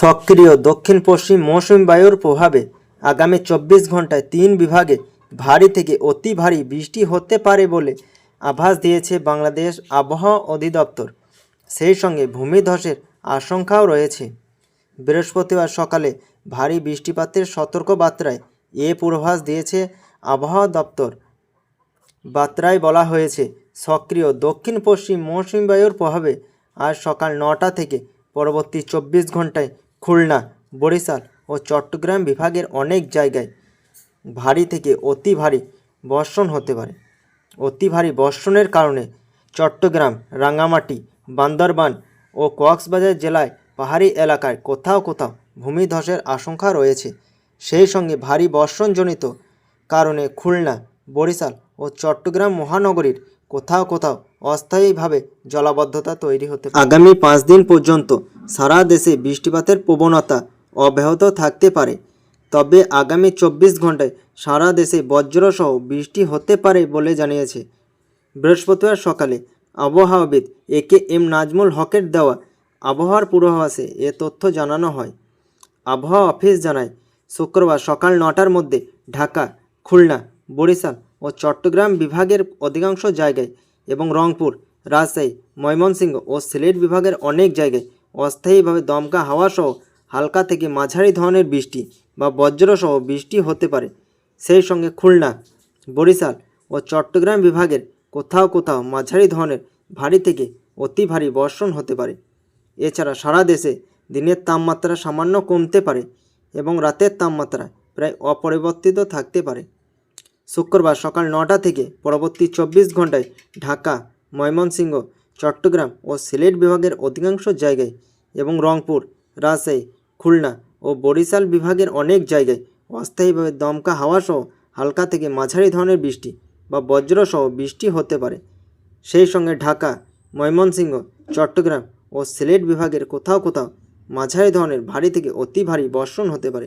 সক্রিয় দক্ষিণ পশ্চিম মৌসুমী বায়ুর প্রভাবে আগামী চব্বিশ ঘন্টায় তিন বিভাগে ভারী থেকে অতি ভারী বৃষ্টি হতে পারে বলে আভাস দিয়েছে বাংলাদেশ আবহাওয়া অধিদপ্তর। সেই সঙ্গে ভূমিধসের আশঙ্কাও রয়েছে। বৃহস্পতিবার সকালে ভারী বৃষ্টিপাতের সতর্কবার্তায় এ পূর্বাভাস দিয়েছে আবহাওয়া দপ্তর। বার্তায় বলা হয়েছে, সক্রিয় দক্ষিণ পশ্চিম মৌসুমী বায়ুর প্রভাবে আজ সকাল নটা থেকে পরবর্তী চব্বিশ ঘন্টায় খুলনা, বরিশাল ও চট্টগ্রাম বিভাগের অনেক জায়গায় ভারী থেকে অতি ভারী বর্ষণ হতে পারে। অতি ভারী বর্ষণের কারণে চট্টগ্রাম রাঙামাটি বান্দরবান ও কক্সবাজার জেলায় পাহাড়ি এলাকায় কোথাও কোথাও ভূমিধসের আশঙ্কা রয়েছে। সেই সঙ্গে ভারী বর্ষণজনিত কারণে খুলনা, বরিশাল ও চট্টগ্রাম মহানগরীর কোথাও কোথাও অস্থায়ীভাবে জলাবদ্ধতা তৈরি হতে আগামী পাঁচ দিন পর্যন্ত সারা দেশে বৃষ্টিপাতের প্রবণতা অব্যাহত থাকতে পারে। তবে আগামী চব্বিশ ঘন্টায় সারা দেশে বজ্রসহ বৃষ্টি হতে পারে বলে জানিয়েছে। বৃহস্পতিবার সকালে আবহাওয়াবিদ এ কে এম নাজমুল হকের দেওয়া আবহাওয়ার পূর্বাভাসে এ তথ্য জানানো হয়। আবহাওয়া অফিস জানায়, শুক্রবার সকাল নটার মধ্যে ঢাকা, খুলনা, বরিশাল ও চট্টগ্রাম বিভাগের অধিকাংশ জায়গায় এবং রংপুর, রাজশাহী, ময়মনসিংহ ও সিলেট বিভাগের অনেক জায়গায় অস্থায়ীভাবে দমকা হাওয়া সহ হালকা থেকে মাঝারি ধরনের বৃষ্টি বা বজ্রসহ বৃষ্টি হতে পারে। সেই সঙ্গে খুলনা, বরিশাল ও চট্টগ্রাম বিভাগের কোথাও কোথাও মাঝারি ধরনের ভারী থেকে অতি ভারী বর্ষণ হতে পারে। এছাড়া সারা দেশে দিনের তাপমাত্রা সামান্য কমতে পারে এবং রাতের তাপমাত্রা প্রায় অপরিবর্তিত থাকতে পারে। শুক্রবার সকাল নটা থেকে পরবর্তী চব্বিশ ঘন্টায় ঢাকা, ময়মনসিংহ চট্টগ্রাম ও সিলেট বিভাগের অধিকাংশ জায়গায় এবং রংপুর, রাজশাহী, খুলনা ও বরিশাল বিভাগের অনেক জায়গায় অস্থায়ীভাবে দমকা হাওয়া সহ হালকা থেকে মাঝারি ধরনের বৃষ্টি বা বজ্রসহ বৃষ্টি হতে পারে। সেই সঙ্গে ঢাকা, ময়মনসিংহ, চট্টগ্রাম ও সিলেট বিভাগের কোথাও কোথাও মাঝারি ধরনের ভারী থেকে অতি ভারী বর্ষণ হতে পারে।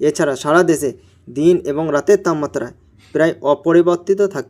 এছাড়া সারা দেশে দিন এবং রাতের তাপমাত্রা প্রায় অপরিবর্তিত থাকতে